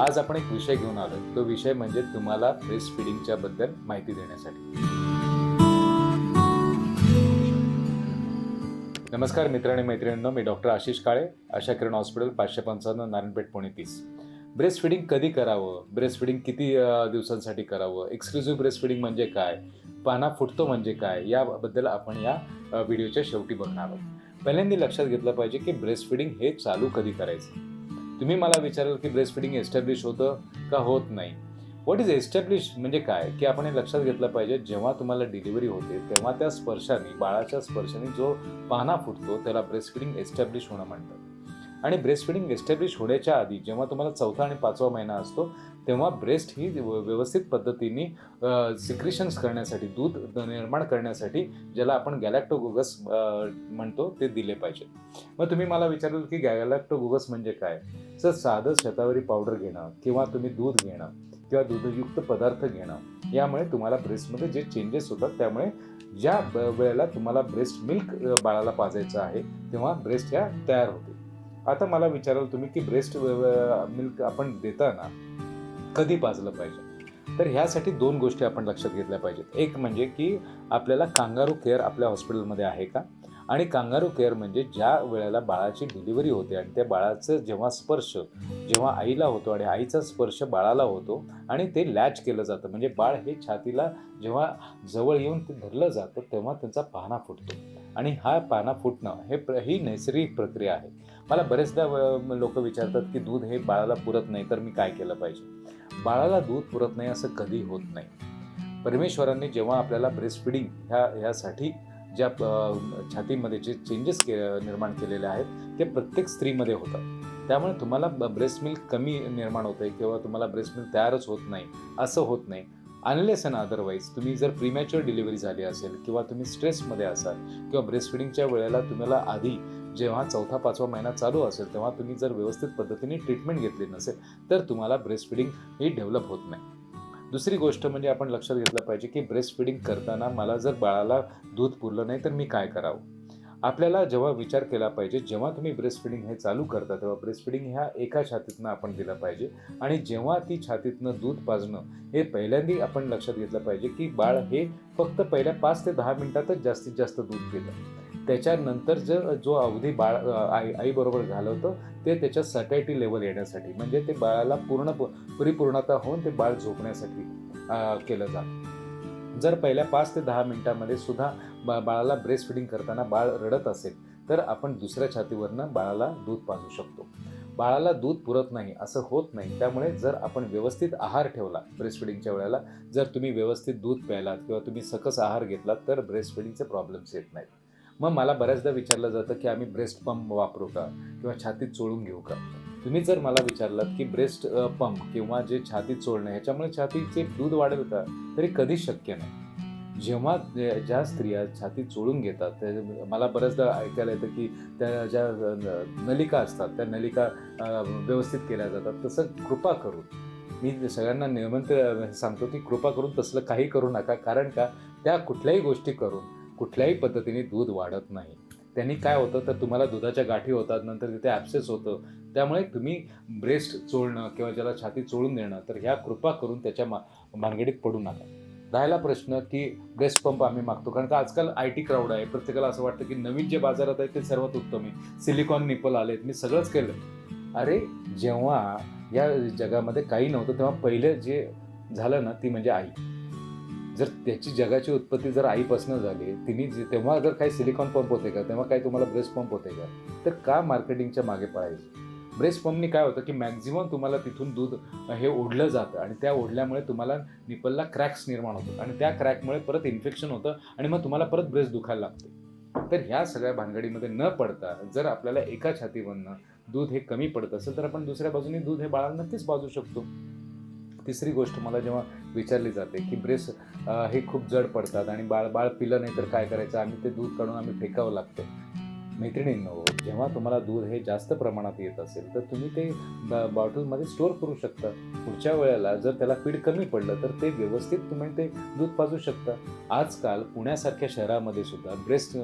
आज आपण एक विषय घेऊन आलो तो विषय म्हणजे तुम्हाला ब्रेस्ट फिडिंगच्या बद्दल माहिती देण्यासाठी. नमस्कार मित्र आणि मैत्रिणींनो मी डॉक्टर आशिष काळे आशा किरण हॉस्पिटल पाचशे पंचावन्न नारायणपेठ पुणे तीस. ब्रेस्ट फिडिंग कधी करावं? ब्रेस्ट फिडिंग किती दिवसांसाठी करावं? एक्सक्लुझिव्ह ब्रेस्ट फिडिंग म्हणजे काय? पाना फुटतो म्हणजे काय? याबद्दल आपण या व्हिडिओच्या शेवटी बघणार आहोत. पहिल्यांदा लक्षात घेतलं पाहिजे की ब्रेस्ट फिडिंग हे चालू कधी करायचं? तुम्ही मला विचाराल की ब्रेस्ट फिडिंग एस्टॅब्लिश होतं का होत नाही? व्हॉट इज एस्टॅब्लिश म्हणजे काय? की आपण हे लक्षात घेतलं पाहिजे जेव्हा तुम्हाला डिलिव्हरी होते तेव्हा त्या स्पर्शाने बाळाच्या स्पर्शाने जो पाना फुटतो त्याला ब्रेस्ट फिडिंग एस्टॅब्लिश होणं म्हणतात. आणि ब्रेस्ट फिडिंग एस्टॅब्लिश होण्याच्या आधी जेव्हा तुम्हाला चौथा आणि पाचवा महिना असतो तेव्हा ब्रेस्ट ही व्यवस्थित पद्धतीने सिक्रिशन्स करण्यासाठी दूध निर्माण करण्यासाठी ज्याला आपण गॅलॅक्टोगोगस म्हणतो ते दिले पाहिजे. मग तुम्ही मला विचाराल की गॅलॅक्टोगोगस म्हणजे काय? सर साधं शतावरी पावडर घेणं किंवा तुम्ही दूध घेणं किंवा दूधयुक्त पदार्थ घेणं यामुळे तुम्हाला ब्रेस्टमध्ये जे चेंजेस होतात त्यामुळे ज्या वेळेला तुम्हाला ब्रेस्ट मिल्क बाळाला पाजायचं आहे तेव्हा ब्रेस्ट ह्या तयार होते आता मला विचाराल तुम्ही की ब्रेस्ट मिल्क आपण देताना कधी पाजलं पाहिजे? तर ह्यासाठी दोन गोष्टी आपण लक्षात घेतल्या पाहिजेत. एक म्हणजे की आपल्याला कांगारू केअर आपल्या हॉस्पिटलमध्ये आहे का? आणि कांगारू केअर म्हणजे ज्या वेळेला बाळाची डिलिव्हरी होते आणि त्या बाळाचं जेव्हा स्पर्श जेव्हा आईला होतो आणि आईचा स्पर्श बाळाला होतो आणि ते लॅच केलं जातं. म्हणजे बाळ हे छातीला जेव्हा जवळ येऊन ते धरलं जातं तेव्हा त्यांचा पाहणा फुटतो. आणि हा पाना फुटणं हे प्र ही नैसर्गिक प्रक्रिया आहे. मला बरेचदा लोक विचारतात की दूध हे बाळाला पुरत नाही तर मी काय केलं पाहिजे? बाळाला दूध पुरत नाही असं कधी होत नाही. परमेश्वरांनी जेव्हा आपल्याला ब्रेस्ट फिडिंग ह्या ह्यासाठी ज्या छातीमध्ये जे चेंजेस के निर्माण केलेले आहेत ते प्रत्येक स्त्रीमध्ये होतात. त्यामुळे तुम्हाला ब्रेस्ट मिल्क कमी निर्माण होते किंवा तुम्हाला ब्रेस्ट मिल्क तयारच होत नाही असं होत नाही. अनलेस अँड अदरवाईज तुम्ही जर प्रीमॅच्युअर डिलिव्हरी झाली असेल किंवा तुम्ही स्ट्रेसमध्ये असाल किंवा ब्रेस्ट फिडिंगच्या वेळेला तुम्हाला आधी जेव्हा चौथा पाचवा महिना चालू असेल तेव्हा तुम्ही जर व्यवस्थित पद्धतीने ट्रीटमेंट घेतली नसेल तर तुम्हाला ब्रेस्ट फिडिंग ही डेव्हलप होत नाही. दुसरी गोष्ट म्हणजे आपण लक्षात घेतलं पाहिजे की ब्रेस्ट फिडिंग करताना मला जर बाळाला दूध पुरलं नाही तर मी काय करावं? आपल्याला जेव्हा विचार केला पाहिजे जेव्हा तुम्ही ब्रेस्ट फिडिंग हे चालू करता तेव्हा ब्रेस्ट फिडिंग ह्या एका छातीतनं आपण दिलं पाहिजे. आणि जेव्हा ती छातीतनं दूध पाजणं हे पहिल्यांदा आपण लक्षात घेतलं पाहिजे की बाळ हे फक्त पहिल्या पाच ते दहा मिनटातच जास्तीत जास्त दूध पितं. त्याच्यानंतर जर जो अवधी बाळ आई आईबरोबर घालवतं ते त्याच्या सटायटी लेवल येण्यासाठी म्हणजे ते बाळाला पूर्ण परिपूर्णता होऊन ते बाळ झोपण्यासाठी केलं जातं. जर पहिल्या पाच ते दहा मिनिटामध्ये सुद्धा बा बाळाला ब्रेस्ट फिडिंग करताना बाळ रडत असेल तर आपण दुसऱ्या छातीवरनं बाळाला दूध पाजू शकतो. बाळाला दूध पुरत नाही असं होत नाही. त्यामुळे जर आपण व्यवस्थित आहार ठेवला ब्रेस्ट फिडिंगच्या वेळेला जर तुम्ही व्यवस्थित दूध प्यायलात किंवा तुम्ही सकस आहार घेतलात तर ब्रेस्ट फिडिंगचे प्रॉब्लेम्स येत नाहीत. मग मला बऱ्याचदा विचारलं जातं की आम्ही ब्रेस्ट पंप वापरू का किंवा छातीत चोळून घेऊ का? तुम्ही जर मला विचारलात की ब्रेस्ट पंप किंवा जे छातीत चोळणं ह्याच्यामुळे छातीचे दूध वाढेल का? तरी कधीच शक्य नाही. जेव्हा ज्या स्त्रिया छाती चोळून घेतात ते मला बऱ्याचदा ऐकायला येतं की त्या ज्या नलिका असतात त्या नलिका व्यवस्थित केल्या जातात तसं कृपा करून. मी सगळ्यांना निमंत्रण सांगतो की कृपा करून तसलं काही करू नका कारण का? त्या कुठल्याही गोष्टी करून कुठल्याही पद्धतीने दूध वाढत नाही. त्यांनी काय होतं तर तुम्हाला दुधाच्या गाठी होतात नंतर तिथे ॲप्सेस होतं. त्यामुळे तुम्ही ब्रेस्ट चोळणं किंवा ज्याला छाती चोळून देणं तर ह्या कृपा करून त्याच्या मा भानगडीत पडू नका. राहिला प्रश्न की ब्रेस्ट पंप आम्ही मागतो. कारण का आजकाल आय टी क्राऊड आहे. प्रत्येकाला असं वाटतं की नवीन जे बाजारात आहे ते सर्वात उत्तम आहे. सिलिकॉन निपल आलेत. मी सगळंच केलं अरे जेव्हा या जगामध्ये काही नव्हतं तेव्हा पहिलं जे झालं ना ती म्हणजे आई. जर त्याची जगाची उत्पत्ती जर आईपासून झाली तिने जे- तेव्हा जर काही सिलिकॉन पंप होते का तेव्हा काही तुम्हाला ब्रेस्ट पंप होते का? तर का मार्केटिंगच्या मागे पळायची? ब्रेस्ट पंपनी काय होतं की मॅक्झिमम तुम्हाला तिथून दूध हे ओढलं जातं आणि त्या ओढल्यामुळे तुम्हाला निपलला क्रॅक्स निर्माण होतात. आणि त्या क्रॅकमुळे परत इन्फेक्शन होतं आणि मग तुम्हाला परत ब्रेस्ट दुखायला लागते. तर ह्या सगळ्या भानगडीमध्ये न पडता जर आपल्याला एका छातीवरनं दूध हे कमी पडत असेल तर आपण दुसऱ्या बाजूने दूध हे बाळाला नक्कीच बाजू शकतो. तिसरी गोष्ट मला जेव्हा विचारली जाते की ब्रेस्ट हे खूप जड पडतात आणि बाळ बाळ पिलं नाही तर काय करायचं? आम्ही ते दूध काढून आम्ही फेकावं लागतं. मैत्रिणींनो जेव्हा तुम्हाला दूध हे जास्त प्रमाणात येत असेल तर तुम्ही ते बॉटलमध्ये स्टोअर करू शकता. पुढच्या वेळेला जर त्याला पीठ कमी पडलं तर ते व्यवस्थित तुम्ही ते दूध पाजू शकता. आजकाल पुण्यासारख्या शहरामध्ये सुद्धा ब्रेस्ट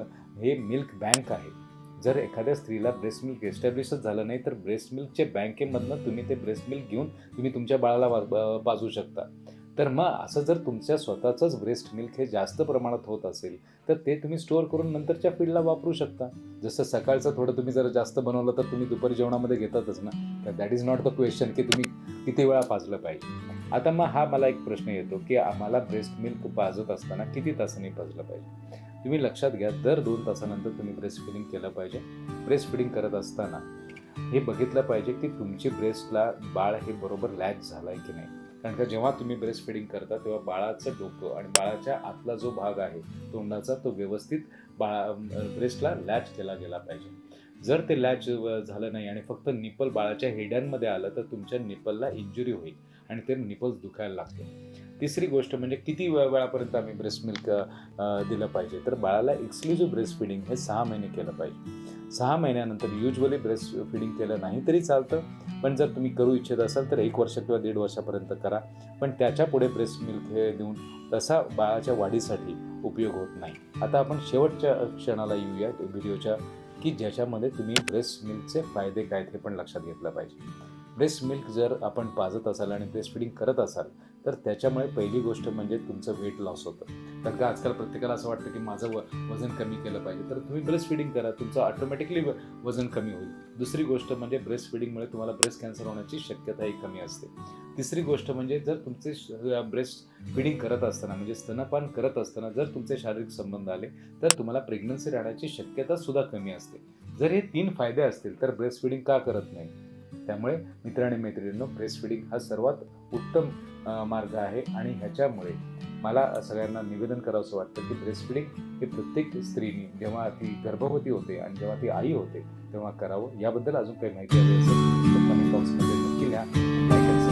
हे मिल्क बँक आहे. जर एखाद्या स्त्रीला ब्रेस्ट मिल्क एस्टॅब्लिशच झालं नाही तर ब्रेस्ट मिल्कचे बँकेमधनं तुम्ही ते ब्रेस्ट मिल्क घेऊन तुम्ही तुमच्या बाळाला पाजू शकता. तर मग असं जर तुमच्या स्वतःचंच ब्रेस्ट मिल्क हे जास्त प्रमाणात होत असेल तर ते तुम्ही स्टोअर करून नंतरच्या फीडला वापरू शकता. जसं सकाळचं थोडं तुम्ही जर जास्त बनवलं तर तुम्ही दुपारी जेवणामध्ये घेतातच ना? तर that is not the question की तुम्ही किती वेळा पाजलं पाहिजे. आता मग हा मला एक प्रश्न येतो की आम्हाला ब्रेस्ट मिल्क पाजत असताना किती तासांनी पाजलं पाहिजे? तुम्ही लक्षात घ्या दर दोन तासानंतर तुम्ही ब्रेस्ट फिडिंग केलं पाहिजे. ब्रेस्ट फिडिंग करत असताना हे बघितलं पाहिजे की तुमची ब्रेस्टला बाळ हे बरोबर लॅच झालं आहे की नाही? कारण का जेव्हा तुम्ही ब्रेस्ट फिडिंग करता तेव्हा बाळाचं डोकं आणि बाळाच्या आतला जो भाग आहे तोंडाचा तो व्यवस्थित बाळा ब्रेस्टला लॅच केला गेला पाहिजे. जर ते लॅच झालं नाही आणि फक्त निपल बाळाच्या हेड्यांमध्ये आलं तर तुमच्या निपलला इंजुरी होईल आणि ते निपल्स दुखायला लागते तिसरी गोष्ट म्हणजे किती वेळ वेळापर्यंत आम्ही ब्रेस्ट मिल्क दिलं पाहिजे? तर बाळाला एक्सक्लुझिव्ह ब्रेस्ट फिडिंग हे सहा महिने केलं पाहिजे. सहा महिन्यानंतर युजली ब्रेस्ट फिडिंग केलं नाही तरी चालतं. पण जर तुम्ही करू इच्छित असाल तर एक वर्ष किंवा दीड वर्षापर्यंत करा. पण त्याच्या पुढे ब्रेस्ट मिल्क हे देऊन तसा बाळाच्या वाढीसाठी उपयोग होत नाही. आता आपण शेवटच्या क्षणाला येऊया व्हिडिओच्या की ज्याच्यामध्ये तुम्ही ब्रेस्ट मिल्कचे फायदे काय ते पण लक्षात घेतलं पाहिजे. ब्रेस्ट मिल्क जर आपण पाजत असाल आणि ब्रेस्ट फिडिंग करत असाल तर त्याच्यामुळे पहिली गोष्ट म्हणजे तुमचं वेट लॉस होतं. कारण का आजकाल प्रत्येकाला असं वाटतं की माझं व वजन कमी केलं पाहिजे. तर तुम्ही ब्रेस्ट फिडिंग करा तुमचं ऑटोमॅटिकली वजन कमी होईल. दुसरी गोष्ट म्हणजे ब्रेस्ट फिडिंगमुळे तुम्हाला ब्रेस्ट कॅन्सर होण्याची शक्यताही कमी असते. तिसरी गोष्ट म्हणजे जर तुमचे ब्रेस्ट फिडिंग करत असताना म्हणजे स्तनपान करत असताना जर तुमचे शारीरिक संबंध आले तर तुम्हाला प्रेग्नन्सी राहण्याची शक्यता सुद्धा कमी असते. जर हे तीन फायदे असतील तर ब्रेस्ट फिडिंग का करत नाही? त्यामुळे मित्र आणि मैत्रिणींनो ब्रेस्ट फिडिंग हा सर्वात उत्तम मार्ग आहे आणि ह्याच्यामुळे मला सगळ्यांना निवेदन करावंसं वाटतं की ब्रेस्ट फिडिंग हे प्रत्येक स्त्रीने जेव्हा ती गर्भवती होते आणि जेव्हा ती आई होते तेव्हा करावं. याबद्दल अजून काही माहिती हवी असेल तर कमेंट बॉक्समध्ये नक्की लिहा.